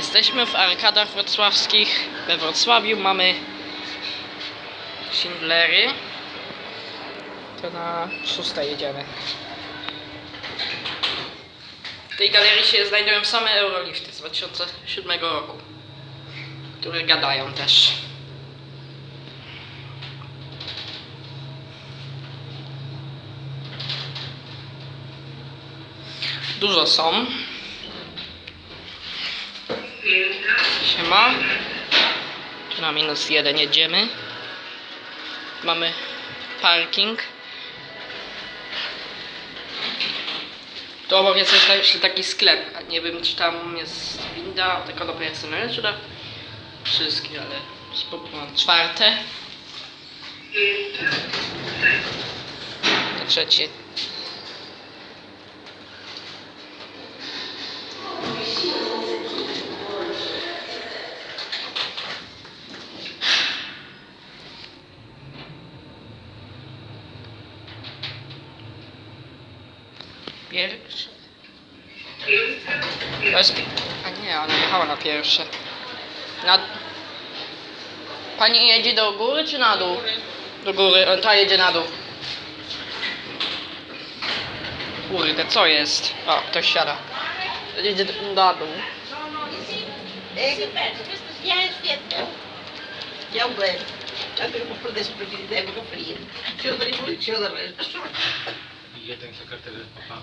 Jesteśmy w arkadach wrocławskich. We Wrocławiu mamy Schindlery. To na szóste jedziemy. W tej galerii się znajdują same Eurolifty z 2007 roku, które gadają też. Dużo są. Siema. Tu na minus jeden jedziemy. Mamy parking. Tu obok jest jeszcze- taki sklep. Nie wiem czy tam jest winda tylko do personelu, czy do wszystkich, ale spróbuję. Czwarte. To trzecie. Pierwsze. To jest... pi- A nie, ona jechała na pierwsze. Na... Pani jedzie do góry czy na dół? Do góry, ta jedzie na dół. Kurde, co jest? O, ktoś siada. Jedzie na dół. Experto, ja jest świetne. Ja byłem. Ja tylko por desprevenido, frio. Deixa eu dar deixa eu dar resto. Jeden sekretarz papa.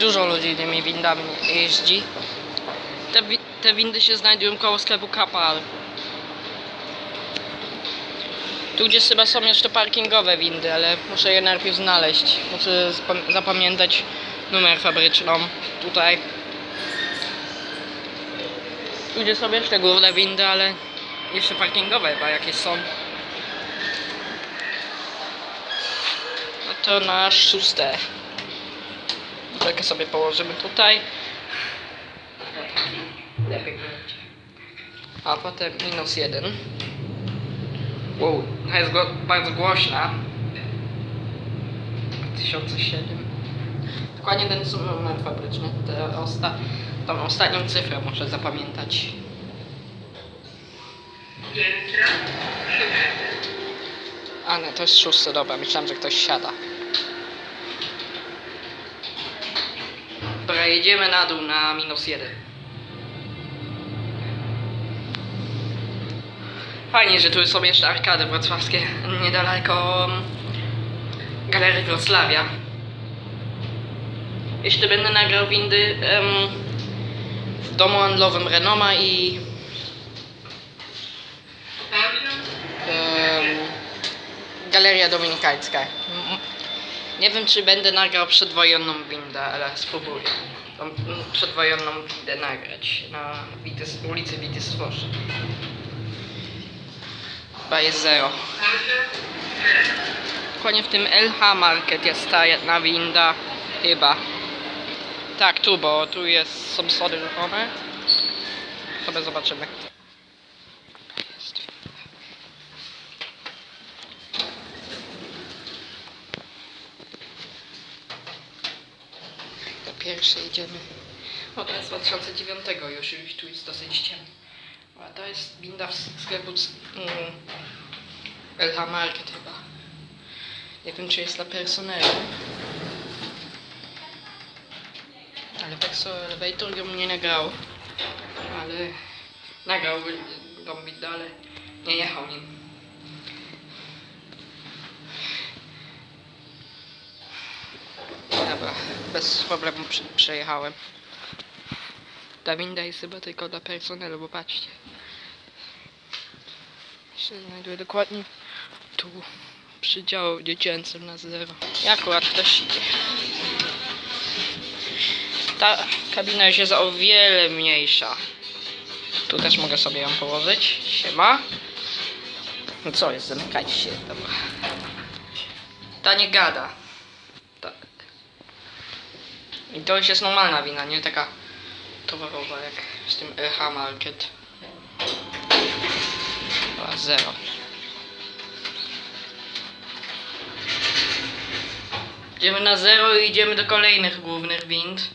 Dużo ludzi tymi windami jeździ. Te, te windy się znajdują koło sklepu Kapal. Tu gdzieś chyba są jeszcze parkingowe windy, ale muszę je najpierw znaleźć. Muszę zapam- zapamiętać numer fabryczną. Tutaj. Tu gdzie są jeszcze główne windy, ale jeszcze parkingowe chyba jakieś są. No to na szóste. Czekaj sobie położymy tutaj. A potem minus jeden. Wow, ta jest go, bardzo głośna. 2007. Dokładnie ten numer fabryczny. Te osta tą ostatnią cyfrę muszę zapamiętać. A nie, to jest szósty, dobra, myślałem, że ktoś siada. Dobra, jedziemy na dół na minus jeden. Fajnie, że tu są jeszcze arkady wrocławskie, niedaleko um, Galerii Wrocławia. Jeszcze będę nagrał windy em, w domu handlowym Renoma i em, Galeria Dominikańska. Nie wiem, czy będę nagrał przedwojenną windę, ale spróbuję. Tą przedwojenną windę nagrać na ulicy Witysforze. Chyba jest zero. Dokładnie w tym LH Market jest ta jedna winda. Chyba. Tak, tu, bo tu jest, są schody ruchome. Sobie zobaczymy. Jest. Do pierwszej idziemy. O, to jest z 2009 już, już tu jest dosyć ciemno. A to jest winda w sklepu mm, LH Market chyba. Nie wiem, czy jest dla personelu. Ale Vexo Elevator go mnie nagrał. Ale nagrał windę, ale nie jechał nim. Bez problemu przejechałem. Ta winda jest chyba tylko dla personelu, bo patrzcie. Się znajduje dokładnie tu, przy działu dziecięcym na zero. I akurat ktoś idzie. Ta kabina już jest o wiele mniejsza. Tu też mogę sobie ją położyć. Siema. No co jest, zamykajcie się. Dobra. Ta nie gada. I to już jest normalna wina, nie taka towarowa jak z tym RH Market. Dobra, zero. Idziemy na zero i idziemy do kolejnych głównych wind.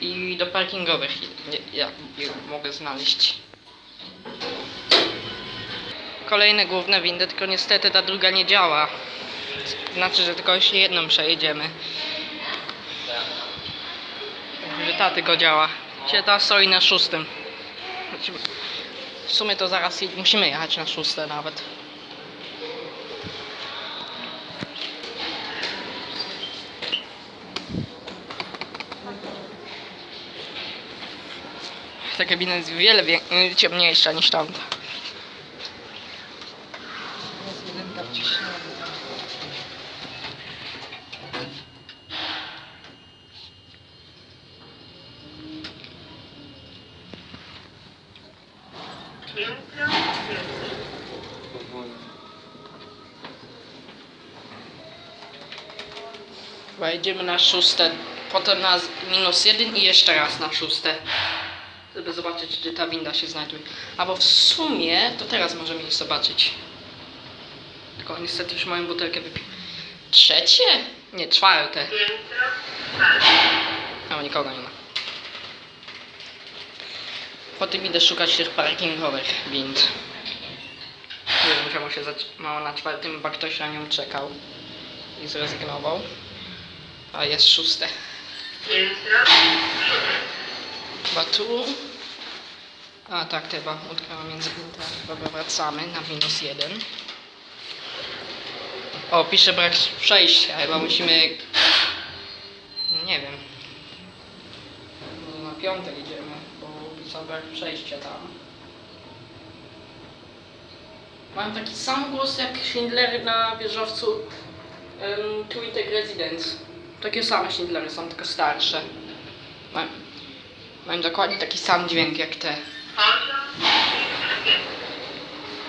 I do parkingowych nie, ja je mogę znaleźć. Kolejne główne windy, tylko niestety ta druga nie działa. Znaczy, że tylko jeszcze jedną przejedziemy. Że ta tylko działa. Gdzie ta stoi na szóstym. Znaczy, W sumie to zaraz musimy jechać na szóste nawet. Ta kabina jest wiele ciemniejsza niż tamta. Chyba jedziemy na szóste, potem na minus jeden i jeszcze raz na szóste. Żeby zobaczyć, czy ta winda się znajduje. Albo w sumie, to teraz możemy ich zobaczyć. Tylko niestety już moją butelkę wypił. Trzecie? Nie, czwarte. No, nikogo nie ma. Potem idę szukać tych parkingowych wind. Czemu się zatrzymało na czwartym, bo ktoś na nią czekał i zrezygnował. A jest szóste. Chyba tu. A tak, chyba utknęła między windami. Dobra, wracamy na minus jeden. O, pisze brak przejścia. Chyba musimy... Nie wiem. Może Na piąte idziemy, bo pisał brak przejścia tam. Mam taki sam głos jak Schindler na wieżowcu um, Twitek Residence. Takie same Schindlery są, tylko starsze. Mam dokładnie taki sam dźwięk jak te.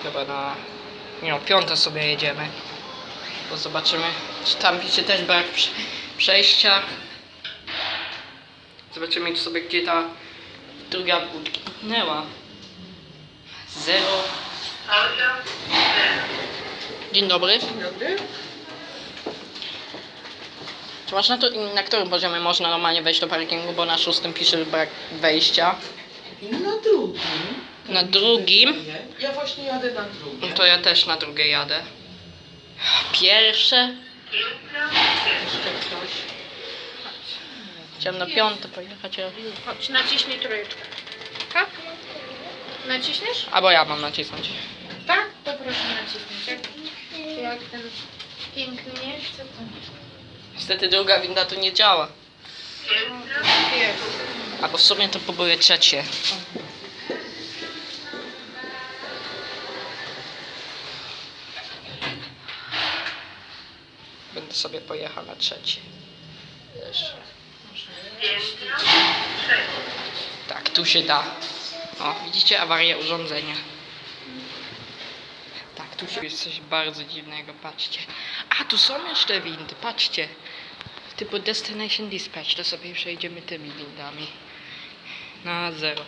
Chyba na... Nie no, piąte sobie jedziemy. Bo zobaczymy, czy tam widzicie też brak prze- przejścia. Zobaczymy sobie, gdzie ta druga utknęła. Zero. Dzień dobry. Dobry. Czy masz na, to, na którym poziomie można normalnie wejść do parkingu, bo na szóstym pisze brak wejścia. Na drugim. Na drugim? Ja właśnie jadę na drugim. No to ja też na drugie jadę. Pierwsze? Jeszcze ktoś. Chciałem na piąte pojechać, ale... Chodź, naciśnij trójeczkę. Tak? Naciśniesz? Albo ja mam nacisnąć. Tak? To proszę nacisnąć. Jak, jak ten piękny nie chce, to Niestety druga winda tu nie działa. Albo w sumie to próbuję trzecie. Będę sobie pojechał na trzecie. Jeszcze. Tak, tu się da. O, widzicie awarię urządzenia. Tak, tu się jest coś bardzo dziwnego, patrzcie. A, tu są jeszcze windy, patrzcie. Typu Destination Dispatch, to sobie przejdziemy tymi windami. Na zero.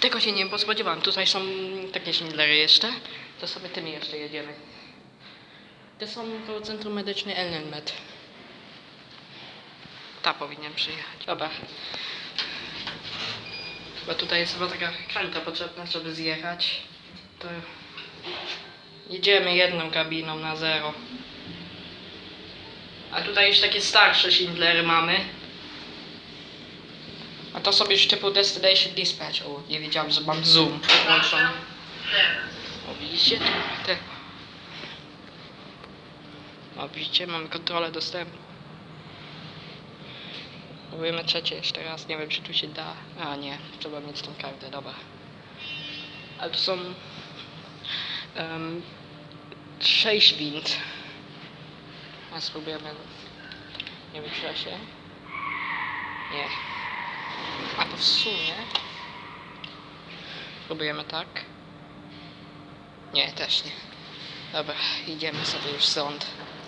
Tego się nie spodziewałem. Tutaj są takie szindlery jeszcze. To sobie tymi jeszcze jedziemy. Te są koło Centrum Medyczne Elnenmed. Ta powinien przyjechać. Dobra. Chyba tutaj jest chyba taka karta potrzebna, żeby zjechać. To jedziemy jedną kabiną na zero. A tutaj już takie starsze Schindlery mamy. A to sobie już typu Destination Dispatch. O, nie wiedziałam, że mam zoom włączony. O, widzicie? Tu te... O, widzicie? Mamy kontrolę dostępu. Próbujemy trzecie jeszcze raz. Nie wiem, czy tu się da. A, nie. Trzeba mieć tą kartę, dobra. Ale tu są... Um, sześć wind. A spróbujemy. Nie wiem, czy da się. Nie. A to w sumie... Próbujemy tak. Nie, też nie. Dobra, idziemy sobie już stąd.